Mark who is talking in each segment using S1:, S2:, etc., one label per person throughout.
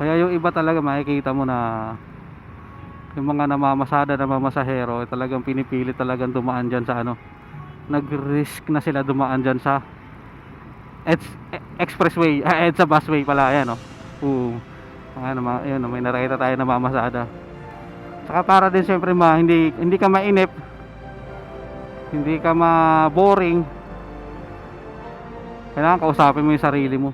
S1: Kaya yung iba talaga makikita mo na yung mga namamasada na mamasahero eh, talagang pinipili talagang dumaan dyan sa ano nag-risk na sila dumaan dyan sa Eds, expressway ah, EDSA busway pala yan oh. Oo. Ano, ma, yun, oh, may nakita tayo na mamasada saka para din syempre ma hindi hindi ka mainip hindi ka ma-boring kailangan kausapin mo yung sarili mo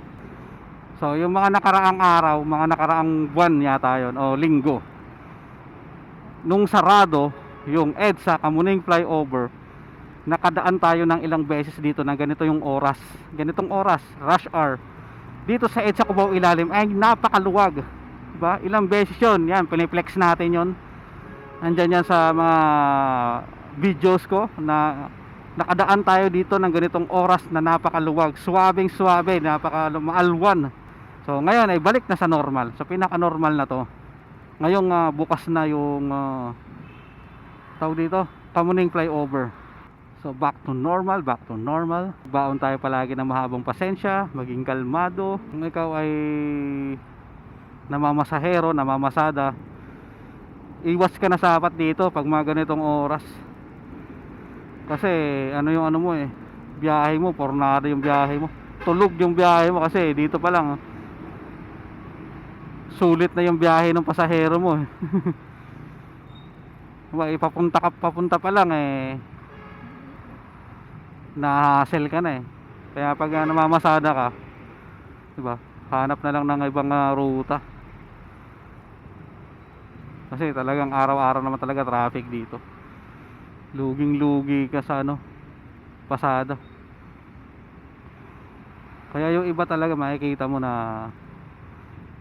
S1: so yung mga nakaraang araw mga nakaraang buwan yata yon o linggo nung sarado yung EDSA Kamuning flyover nakadaan tayo ng ilang beses dito na ganito yung oras. Ganitong oras rush hour. Dito sa EDSA Cubao Ilalim ay napakaluwag. Diba? ilang beses yun. Yan piniplex natin yon andyan yan sa mga videos ko na nakadaan tayo dito ng ganitong oras na napakaluwag. Swabing swabe napaka maalwan so ngayon ay balik na sa normal. So pinaka normal na to. Ngayong ah, bukas na yung uh, tawag dito? Kamuning flyover. So back to normal back to normal. Baon tayo palagi ng mahabang pasensya maging kalmado. Kung ikaw ay namamasahero namamasada iwas ka na sapat dito pag mga ganitong oras. Kasi ano yung ano mo eh biyahe mo pornado yung biyahe mo. Tulog yung biyahe mo kasi dito pa lang sulit na yung biyahe ng pasahero mo eh. Ipapunta ka papunta pa lang eh. Na-hassle ka na eh. Kaya pag uh, namamasada ka diba hanap na lang ng ibang ah, ruta. Kasi talagang araw-araw naman talaga traffic dito. Luging lugi ka sa ano pasada. Kaya yung iba talaga makikita mo na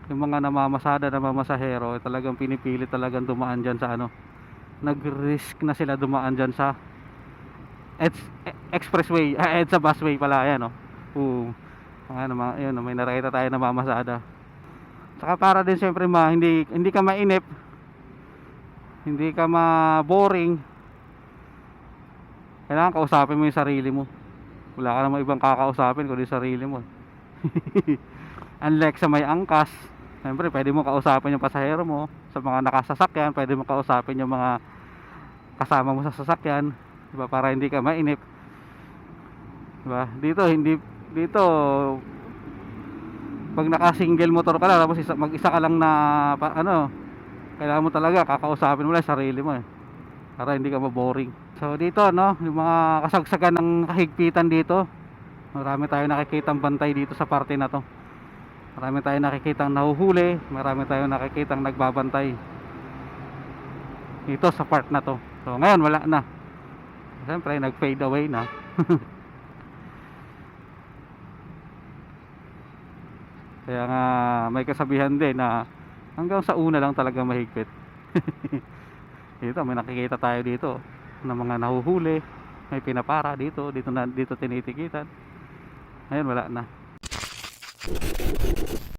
S1: yung mga namamasada na mamasahero eh, talagang pinipili talagang dumaan dyan sa ano. Nag-risk na sila dumaan dyan sa expressway ah, EDSA busway pala yan oh. Oo. ano, mga, yun, oh, may nakita tayo na mamasada. Saka para din syempre ma hindi hindi ka mainip. Hindi ka ma-boring. Kailangan kausapin mo yung sarili mo. Wala ka namang ibang kakausapin kundi sarili mo. Unlike sa may angkas siyempre pwede mo kausapin yung pasahero mo. Sa mga nakasasakyan pwede mo kausapin yung mga kasama mo sa sasakyan. Diba? Para hindi ka mainip. Diba? Dito hindi dito pag naka single motor ka lang tapos isa, mag isa ka lang na pa, ano kailangan mo talaga kakausapin mo lang sarili mo eh. Para hindi ka maboring. So dito no yung mga kasagsagan ng kahigpitan dito. Marami tayo nakikitang bantay dito sa parte na to marami tayo nakikitang nahuhuli marami tayo nakikitang nagbabantay. Dito sa part na to. So ngayon wala na. Siyempre nag fade away na. Kaya nga may kasabihan din na hanggang sa una lang talaga mahigpit. Dito may nakikita tayo dito ng mga nahuhuli may pinapara dito dito na dito tinitikitan ngayon wala na どうぞ。